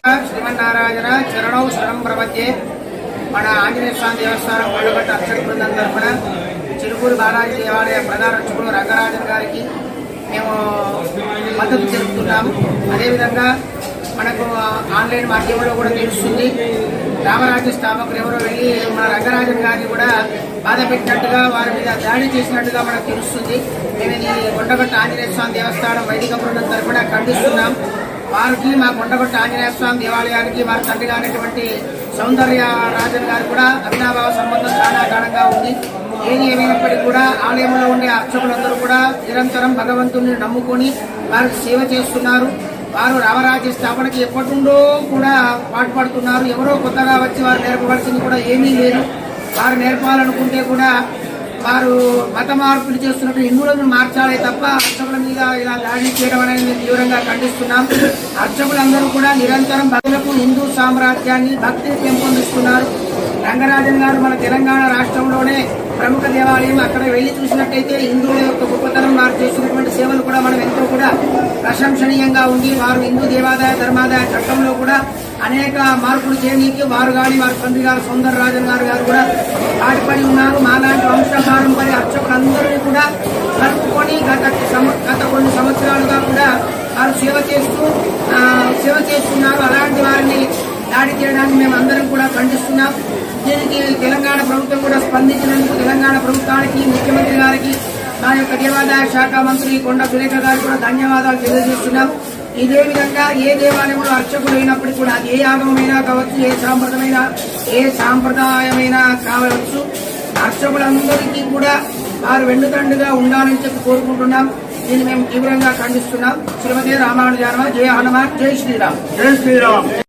శ్రీమన్నారాయణ చరణౌ శరణం ప్రపంచే మన ఆంజనేయ స్వామి దేవస్థానం కొండగట్ట అక్షర బృందం తరఫున చిరుకూరు బాలాజీ దేవాలయ ప్రధాన అర్చకుడు రంగరాజన్ గారికి మేము మద్దతు తెలుపుతున్నాము అదేవిధంగా మనకు ఆన్లైన్ మాధ్యమంలో కూడా తెలుస్తుంది. రామరాజ్య స్థాపకులు ఎవరో వెళ్ళి మన రంగరాజన్ గారిని కూడా బాధ పెట్టినట్టుగా వారి మీద దాడి చేసినట్టుగా మనకు తెలుస్తుంది. మేము ఇది కొండగట్ట ఆంజనేయ స్వామి దేవస్థానం వైదిక బృందం తరఫున ఖండిస్తున్నాం. వారికి మా కొండగొట్ట ఆంజనేయ స్వామి దేవాలయానికి వారి తండ్రి గారైనటువంటి సౌందర్య రాజన్ గారు కూడా అభినాభావ సంబంధం చాలా గాఢంగా ఉంది. ఏది ఏమైనప్పటికీ కూడా ఆలయంలో ఉండే అర్చకులందరూ కూడా నిరంతరం భగవంతుని నమ్ముకొని వారికి సేవ చేస్తున్నారు. వారు రామరాజ్య స్థాపనకి ఎప్పటి కూడా పాటుపడుతున్నారు. ఎవరో కొత్తగా వచ్చి వారు నేర్పవలసింది కూడా ఏమీ లేదు. వారు నేర్పాలనుకుంటే కూడా వారు మత మార్పులు చేస్తున్నట్టు హిందువులను మార్చాలి తప్ప అర్చకుల మీద ఇలా దాడి చేయడం అనేది మేము తీవ్రంగా ఖండిస్తున్నాం. అర్చకులందరూ కూడా నిరంతరం భక్తులకు హిందూ సామ్రాజ్యాన్ని భక్తిని పెంపొందిస్తున్నారు. రంగరాజన్ గారు మన తెలంగాణ రాష్ట్రంలోనే ప్రముఖ దేవాలయం. అక్కడ వెళ్ళి చూసినట్టయితే హిందువుల యొక్క గొప్పతనం వారు చేస్తున్నటువంటి సేవలు కూడా మనం ఎంతో కూడా ప్రశంసనీయంగా ఉంది వారు హిందూ దేవాదాయ ధర్మాదాయ చట్టంలో కూడా అనేక మార్పులు చేయనీకి వారు కానీ వారి తండ్రి గారు సౌందర రాజన్ గారు గారు కూడా పాటుపడి ఉన్నారు. కూడా కలుపుకొని గత గత కొన్ని సంవత్సరాలుగా కూడా వారు సేవ చేస్తూ సేవ చేస్తున్నారు. అలాంటి వారిని దాడి చేయడానికి మేము అందరం కూడా ఖండిస్తున్నాం. దీనికి తెలంగాణ ప్రభుత్వం కూడా స్పందించినందుకు తెలంగాణ ప్రభుత్వానికి ముఖ్యమంత్రి గారికి మా యొక్క దేవాదాయ శాఖ మంత్రి కొండ సురేఖ గారికి కూడా ధన్యవాదాలు తెలియజేస్తున్నాం. ఇదే విధంగా ఏ దేవాలయంలో అర్చకులు అయినప్పటికీ కూడా ఏ యాగమైనా కావచ్చు ఏ సాంప్రదమైన ఏ సాంప్రదాయమైనా కావచ్చు అర్చకులందరికీ కూడా వారు వెన్నుదండుగా ఉండాలని చెప్పి కోరుకుంటున్నాం. దీన్ని మేము తీవ్రంగా ఖండిస్తున్నాం. శ్రీమతి రామానుజానమ జయ హనుమాన్. జై శ్రీరామ్. జై శ్రీరామ్.